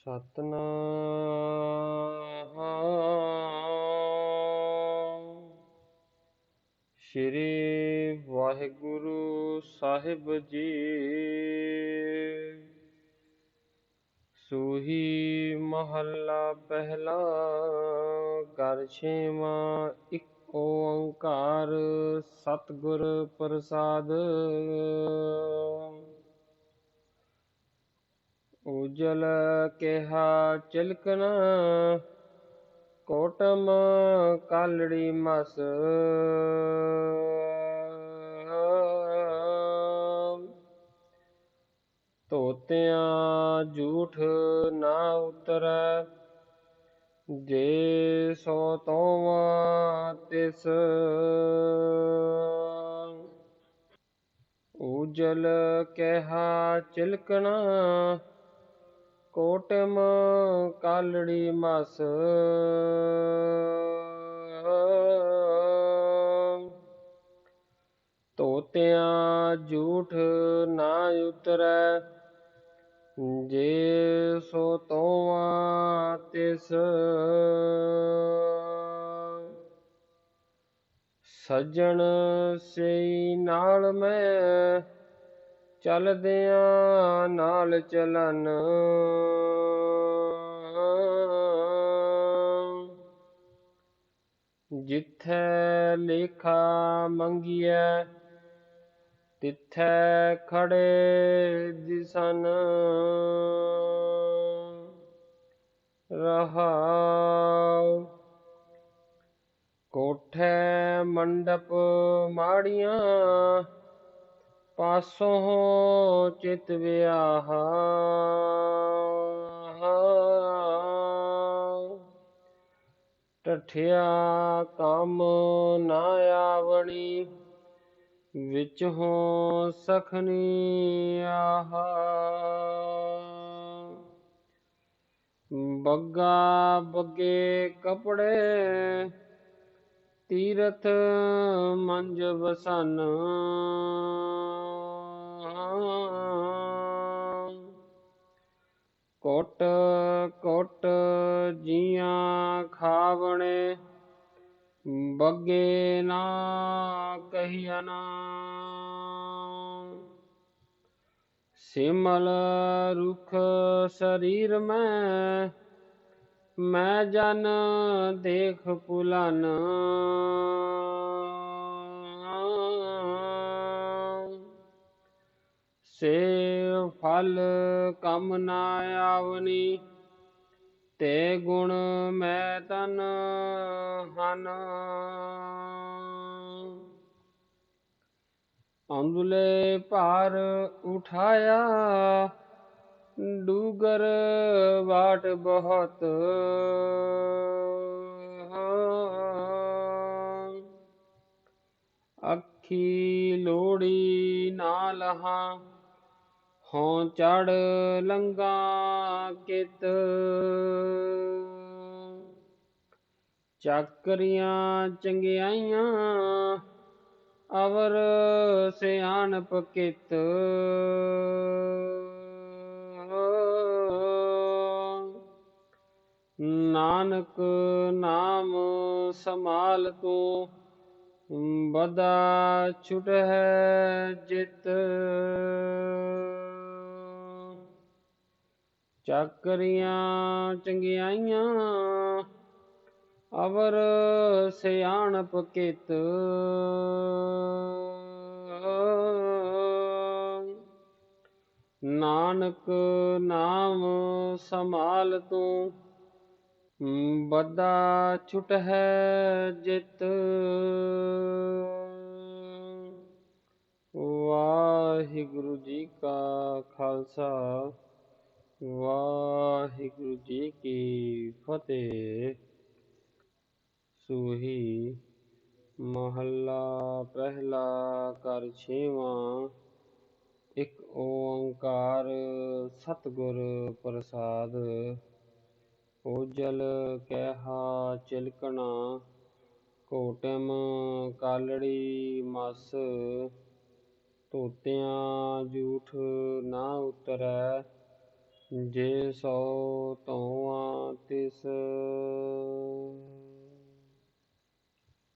ਸਤਨਾਮ। ਸ਼੍ਰੀ ਵਾਹਿਗੁਰੂ ਸਾਹਿਬ ਜੀ। ਸੂਹੀ ਮਹੱਲਾ ਪਹਿਲਾ ਘਰ ਛੇਵਾਂ ਇੱਕ ਓੰਕਾਰ ਸਤਿਗੁਰ ਪ੍ਰਸਾਦ। ਉਜਲ ਕਿਹਾ, ਚਿਲਕਣਾ, ਕੋਟਮ ਕਾਲੜੀ ਮਸ। ਤੋਤਿਆਂ ਝੂਠ ਨਾ ਉਤਰੈ, ਜੇ ਸੋ ਤੋਵਾ ਤਿਸ। ਉਜਲ ਕਿਹਾ, ਚਿਲਕਣਾ ਕੋਟਮ ਕਾਲੜੀ ਮਸ। ਤੋਤਿਆਂ ਝੂਠ ਨਾ ਉਤਰੈ। ਜੇ ਸੋ ਤੋਵਾ ਤਿਸ। ਸੱਜਣ ਸਈ ਨਾਲ ਮੈਂ ਚਲਦਿਆਂ ਨਾਲ ਚਲਨ। ਜਿੱਥੈ ਲੇਖਾ ਮੰਗੀਐ ਤਿੱਥੈ ਖੜੇ ਦਿਸਨ। ਰਹਾਉ ਕੋਠੇ ਮੰਡਪ ਮਾੜੀਆਂ ਪਾਸੋਂ ਚਿਤ ਵਿਆਹ। ਟਠਿਆ ਕੰਮ ਨਾ ਆਵਣੀ, ਵਿੱਚ ਹੋ ਸਖਨੀ ਆਹ। ਬੱਗਾ ਬੱਗੇ ਕਪੜੇ, ਤੀਰਥ ਮੰਜ ਬਸਨ ਕੋਟ ਕੋਟ ਜੀਆਂ ਖਾਵਣੇ, ਬੱਗੇ ਨਾ ਕਹੀਨ ਸਿਮਲ ਰੁਖ ਸਰੀਰ ਮੈਂ ਮੈਂ ਜਨ ਦੇਖ ਪੁਲਨ ਫਲ ਕੰਮ ਨਾ ਆਵਨੀ, ਤੇ ਗੁਣ ਮੈਂ ਤਨ ਹਨ। ਅੰਦੁਲੇ ਭਾਰ ਉਠਾਇਆ, ਡੂਗਰ ਬਾਟ ਬਹੁਤ। ਅੱਖੀ ਲੋੜੀ ਨਾ ਲਹਾ ਹੋਂ ਚੜ ਲੰਗਾ ਕਿਤ। ਚੱਕਰੀਆਂ ਚੰਗਿਆਈਆਂ ਅਵਰ ਸਿਆਣਪ ਕਿਤ। ਨਾਨਕ ਨਾਮ ਸਮਾਲ ਤੂੰ ਬਦਾ ਛੁਟ ਹੈ ਜਿਤ। ਚੱਕਰੀਆਂ ਚੰਗਿਆਈਆਂ, ਅਵਰ ਸਿਆਣਪ ਕਿਤ। ਨਾਨਕ ਨਾਮ ਸਮਾਲ ਤੂੰ ਬਦਾ ਛੁਟ ਹੈ ਜਿਤ। ਵਾਹਿਗੁਰੂ ਜੀ ਕਾ ਖਾਲਸਾ। ਵਾਹਿਗੁਰੂ ਜੀ ਕੀ ਫਤਿਹ ਸੂਹੀ ਮਹੱਲਾ ਪਹਿਲਾ ਕਰ ਛੇਵਾਂ ਇੱਕ ਓੰਕਾਰ ਸਤਿਗੁਰ ਪ੍ਰਸਾਦ ਉਜਲ ਕਹਿਆ ਚਿਲਕਣਾ ਕੋਟਮ ਕਾਲੜੀ ਮਸ ਤੋਤਿਆਂ ਝੂਠ ਨਾ ਉਤਰੈ ਜੇ ਸੋ 的是